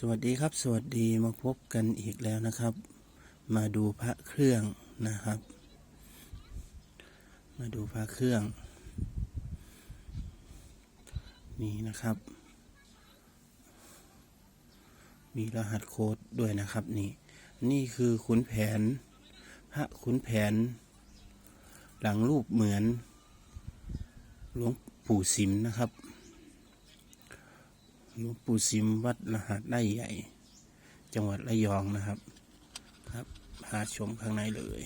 สวัสดีครับ สวัสดีมาพบกันอีกแล้วนะครับ มาดูพระเครื่องนะครับ มาดูพระเครื่อง นี่นะครับ มีรหัสโค้ดด้วยนะครับนี่นี่คือขุนแผน พระขุนแผน หลังรูปเหมือนหลวงปู่สิมนะครับ หลวงปู่สิมวัดรหัสไร่ใหญ่ จังหวัดระยองนะครับ ครับพาชมข้างในเลย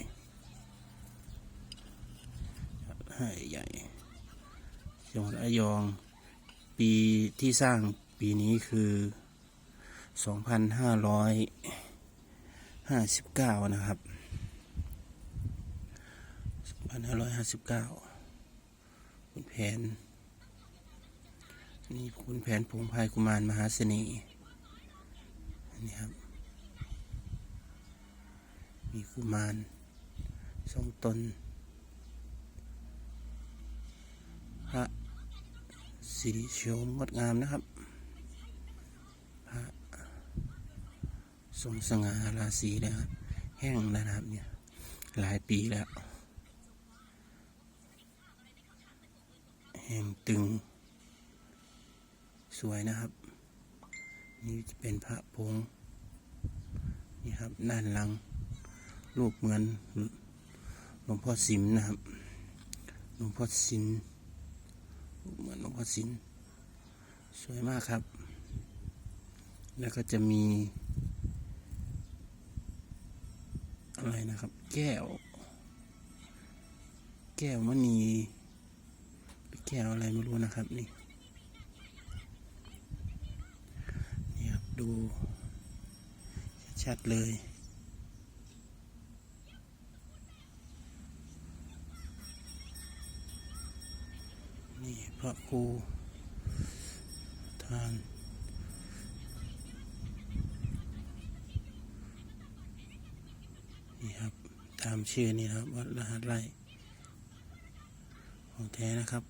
ไร่ใหญ่ จังหวัดระยอง ปีที่สร้างปีนี้คือ 2,559 นะครับ 2,559คุณแผน นี่คุณแผนพงพายกุมารมหาเสน่ห์นนี้ครับ มีกุมารสองตน พระสิริโฉมงดงามนะครับ พระทรงสง่าราศีเลยครับแห้งแล้วนะครับเนี่ยหลายปีแล้ว แห้งตึง สวยนะครับ นี่จะเป็นพระพงนี่ครับด้านหลัง รูปเหมือนหลวงพ่อสิมนะครับหลวงพ่อสินรูปเหมือนหลวงพ่อสินสวยมากครับ แล้วก็จะมี อะไรนะครับ แก้ว แก้วมณีแก้วอะไรไม่รู้นะครับนี่ นี่ครับ ดู ชัดเลย นี่พระครูทานนี่ครับ ตามชื่อนี่ครับ วัดรหัสไร่ของแท้นะครับ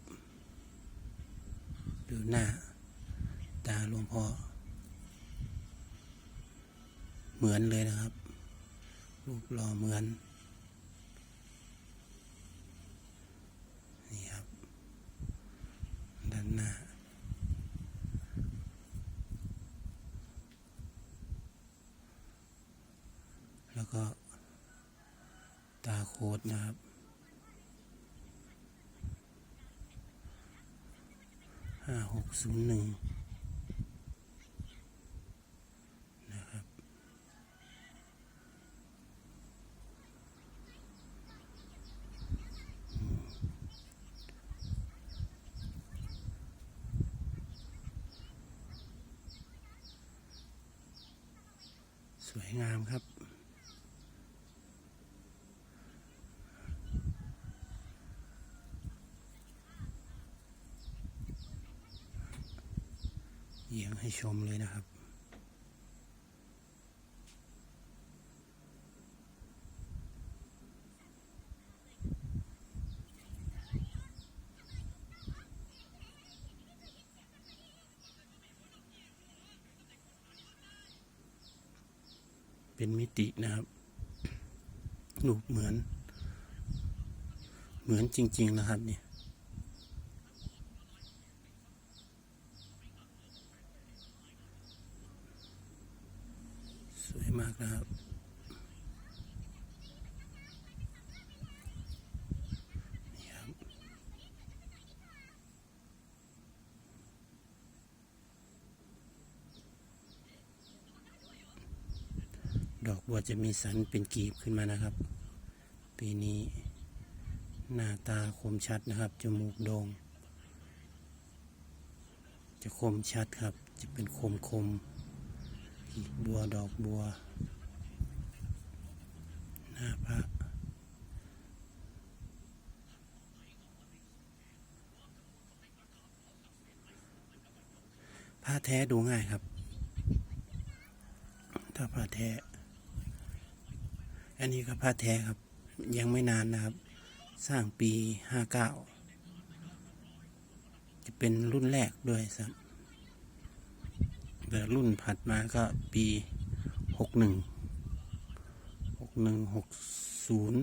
ดูหน้า ตาหลวงพ่อ เหมือนเลยนะครับ รูปหล่อเหมือนนี่ครับ ด้านหน้าแล้วก็ตาโคดนะครับ ห้าหกศูนย์หนึ่ง สวยงามครับ เยียงให้ชมเลยนะครับ เป็นมิตินะครับรูปเหมือน เหมือนจริง ๆ นะครับเนี่ยสวยมากนะครับ นี่ครับ ด อกบัวจะมีสันเป็นกีบขึ้นมานะครับ ปีนี้ หน้าตาคมชัดนะครับ จมูกโดง่งจะคมชัดครับ จะเป็นคมคมบบัวดอกบัว หน้าพระผ้าแท้ดูง่ายครับ ถ้าผ้าแท้ อันนี้ก็ผ้าแท้ครับ ยังไม่นานนะครับ สร้างปีห้าเก้าจะเป็นรุ่นแรกด้วยสักแต่รุ่นถัดมาก็ปีหกหนึ่งหกหนึ่งหกศูนย์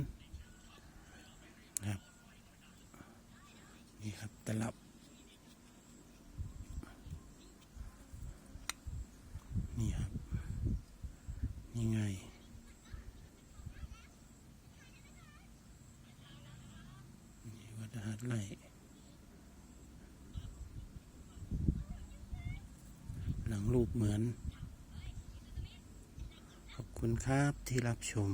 นะครับนี่ครับตลับนี่ครับนี่ไง นี่ วัดหัดไล่หลังรูปเหมือน ขอบคุณครับที่รับชม